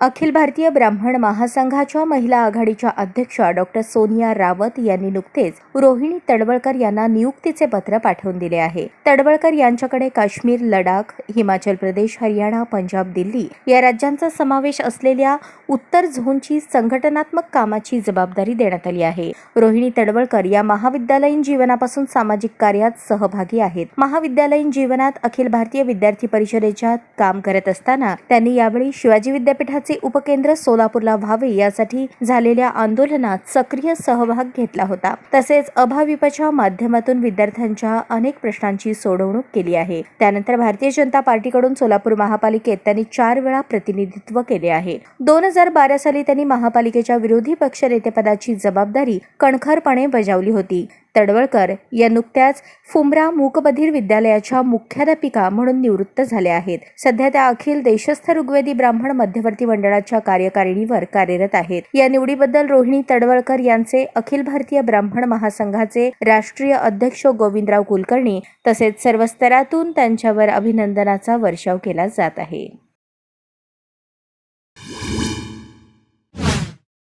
अखिल भारतीय ब्राह्मण महासंघाच्या महिला आघाडीच्या अध्यक्षा डॉक्टर सोनिया रावत यांनी नुकतेच रोहिणी तडवळकर यांना नियुक्तीचे पत्र पाठवून दिले आहे. तडवळकर यांच्याकडे काश्मीर लडाख हिमाचल प्रदेश हरियाणा पंजाब दिल्ली या राज्यांचा समावेश असलेल्या उत्तर झोनची संघटनात्मक कामाची जबाबदारी देण्यात आली आहे. रोहिणी तडवळकर या महाविद्यालयीन जीवनापासून सामाजिक कार्यात सहभागी आहेत. महाविद्यालयीन जीवनात अखिल भारतीय विद्यार्थी परिषदेच्या काम करत असताना त्यांनी यावेळी शिवाजी विद्यापीठाचे उपकेंद्र सोलापूरला व्हावे यासाठी झालेल्या आंदोलनात सक्रिय सहभाग घेतला होता. तसेच अभाविपच्या माध्यमातून विद्यार्थ्यांच्या अनेक प्रश्नांची सोडवणूक केली आहे. त्यानंतर भारतीय जनता पार्टीकडून सोलापूर महापालिकेत त्यांनी चार वेळा प्रतिनिधित्व केले आहे. दोन हजार बारा साली त्यांनी महापालिकेच्या विरोधी पक्षनेतेपदाची जबाबदारी कणखरपणे बजावली होती. तडवळकर या नुकत्याच फुमरा मूकबधीर विद्यालयाच्या मुख्याध्यापिका म्हणून निवृत्त झाल्या आहेत. सध्या त्या अखिल देशस्थ ऋग्वेदी ब्राह्मण मध्यवर्ती मंडळाच्या कार्यकारिणीवर कार्यरत आहेत. या निवडीबद्दल रोहिणी तडवळकर यांचे अखिल भारतीय ब्राह्मण महासंघाचे राष्ट्रीय अध्यक्ष गोविंदराव कुलकर्णी तसेच सर्व स्तरातून त्यांच्यावर अभिनंदनाचा वर्षाव केला जात आहे.